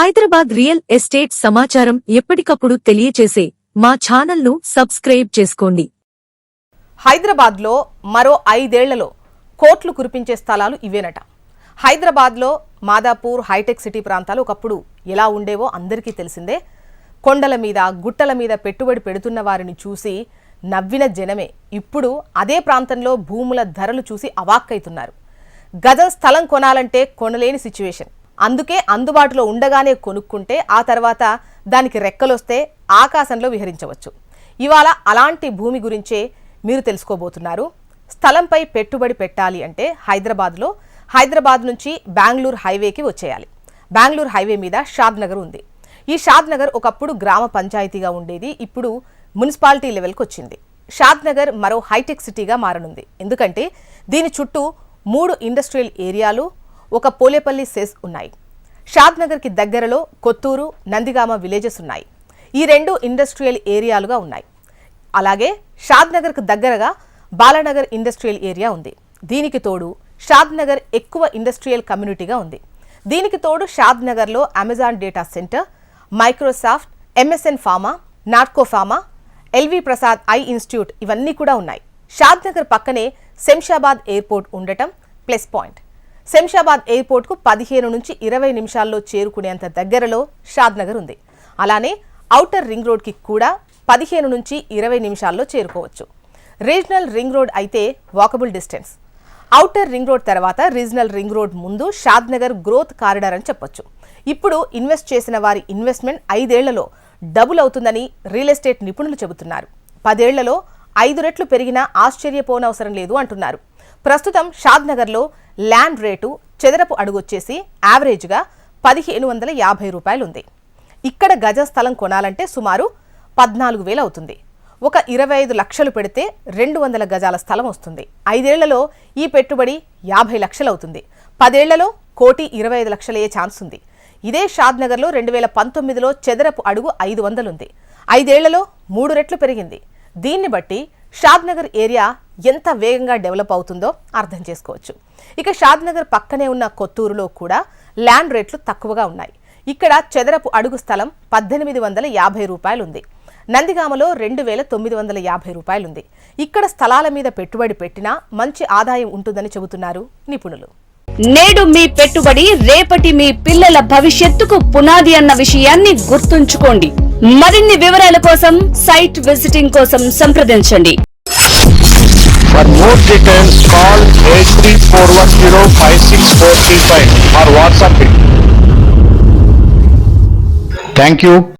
Hyderabad real estate సమాచారం ఎప్పటికప్పుడు తెలియచేసే మా ఛానల్ను సబ్స్క్రైబ్ చేసుకోండి. హైదరాబాద్లో మరో ఐదేళ్ళలో కోట్లు కురిపించే స్థలాలు ఇవేనట. హైదరాబాద్లో మాదాపూర్ హైటెక్ సిటీ ప్రాంతాలు ఒకప్పుడు ఎలా ఉండేవో అందరికీ తెలిసిందే. కొండల మీద గుట్టల మీద పెట్టుబడి పెడుతున్న వారిని చూసి నవ్విన జనమే ఇప్పుడు అదే ప్రాంతంలో భూముల ధరలు చూసి అవాక్కైతున్నారు. గజం స్థలం కొనాలంటే కొనలేని సిచ్యువేషన్. అందుకే అందుబాటులో ఉండగానే కొనుక్కుంటే ఆ తర్వాత దానికి రెక్కలొస్తే ఆకాశంలో విహరించవచ్చు. ఇవాళ అలాంటి భూమి గురించే మీరు తెలుసుకోబోతున్నారు. స్థలంపై పెట్టుబడి పెట్టాలి అంటే హైదరాబాద్లో హైదరాబాద్ నుంచి బెంగళూరు హైవేకి వచ్చేయాలి. బెంగళూరు హైవే మీద షాద్ నగర్ ఉంది. ఈ షాద్ నగర్ ఒకప్పుడు గ్రామ పంచాయతీగా ఉండేది ఇప్పుడు మున్సిపాలిటీ లెవెల్కి వచ్చింది. షాద్ నగర్ మరో హైటెక్ సిటీగా మారనుంది. ఎందుకంటే దీని చుట్టూ మూడు ఇండస్ట్రియల్ ఏరియాలు ఒక పోలేపల్లి సెస్ ఉన్నాయి. షాద్నగర్కి దగ్గరలో కొత్తూరు నందిగామ విలేజెస్ ఉన్నాయి. ఈ రెండు ఇండస్ట్రియల్ ఏరియాలుగా ఉన్నాయి. అలాగే షాద్నగర్కు దగ్గరగా బాలానగర్ ఇండస్ట్రియల్ ఏరియా ఉంది. దీనికి తోడు షాద్నగర్ ఎక్కువ ఇండస్ట్రియల్ కమ్యూనిటీగా ఉంది. దీనికి తోడు షాద్నగర్లో Amazon data centre Microsoft MSN pharma Natco pharma L V Prasad eye institute ఇవన్నీ కూడా ఉన్నాయి. షాద్నగర్ పక్కనే శంషాబాద్ ఎయిర్పోర్ట్ ఉండటం ప్లస్ పాయింట్. శంషాబాద్ ఎయిర్పోర్ట్కు పదిహేను నుంచి ఇరవై నిమిషాల్లో చేరుకునేంత దగ్గరలో షాద్ నగర్ ఉంది. అలానే ఔటర్ రింగ్ రోడ్కి కూడా పదిహేను నుంచి ఇరవై నిమిషాల్లో చేరుకోవచ్చు. రీజనల్ రింగ్ రోడ్ అయితే walkable distance. Outer ring road తర్వాత రీజనల్ రింగ్ రోడ్ ముందు షాద్నగర్ గ్రోత్ కారిడార్ అని చెప్పొచ్చు. ఇప్పుడు ఇన్వెస్ట్ చేసిన వారి ఇన్వెస్ట్మెంట్ ఐదేళ్ళలో డబుల్ అవుతుందని రియల్ ఎస్టేట్ నిపుణులు చెబుతున్నారు. పదేళ్ళలో ఐదు రెట్లు పెరిగినా ఆశ్చర్యపోనవసరం లేదు అంటున్నారు. ప్రస్తుతం షాద్నగర్లో ల్యాండ్ రేటు చెదరపు అడుగొచ్చేసి యావరేజ్గా పదిహేను వందల యాభై రూపాయలు ఉంది ఇక్కడ గజ స్థలం కొనాలంటే సుమారు పద్నాలుగు వేలు అవుతుంది. ఒక ఇరవై ఐదు లక్షలు పెడితే రెండు వందల గజాల స్థలం వస్తుంది. ఐదేళ్ళలో ఈ పెట్టుబడి యాభై లక్షలు అవుతుంది. పదేళ్ళలో కోటి ఇరవై ఐదు లక్షలయ్యే ఛాన్స్ ఉంది ఇదే షాద్నగర్లో రెండు వేల పంతొమ్మిదిలో చెదరపు అడుగు ఐదు వందలుంది. ఐదేళ్ళలో మూడు రెట్లు పెరిగింది. దీన్ని బట్టి షాద్నగర్ ఏరియా ఎంత వేగంగా డెవలప్ అవుతుందో అర్థం చేసుకోవచ్చు. ఇక షాద్నగర్ పక్కనే ఉన్న కొత్తూరులో కూడా ల్యాండ్ రేట్లు తక్కువగా ఉన్నాయి. ఇక్కడ చెదరపు అడుగు స్థలం పద్దెనిమిది వందల యాభై రూపాయలు ఉంది నందిగామలో రెండు వేల తొమ్మిది వందల యాభై రూపాయలుంది. ఇక్కడ స్థలాల మీద పెట్టుబడి పెట్టినా మంచి ఆదాయం ఉంటుందని చెబుతున్నారు నిపుణులు. నేడు మీ పెట్టుబడి రేపటి మీ పిల్లల భవిష్యత్తుకు పునాది అన్న విషయాన్ని గుర్తుంచుకోండి. మరిన్ని వివరాల కోసం సైట్ విజిటింగ్ కోసం సంప్రదించండి For more details, call 8341056435 or WhatsApp it. Thank you.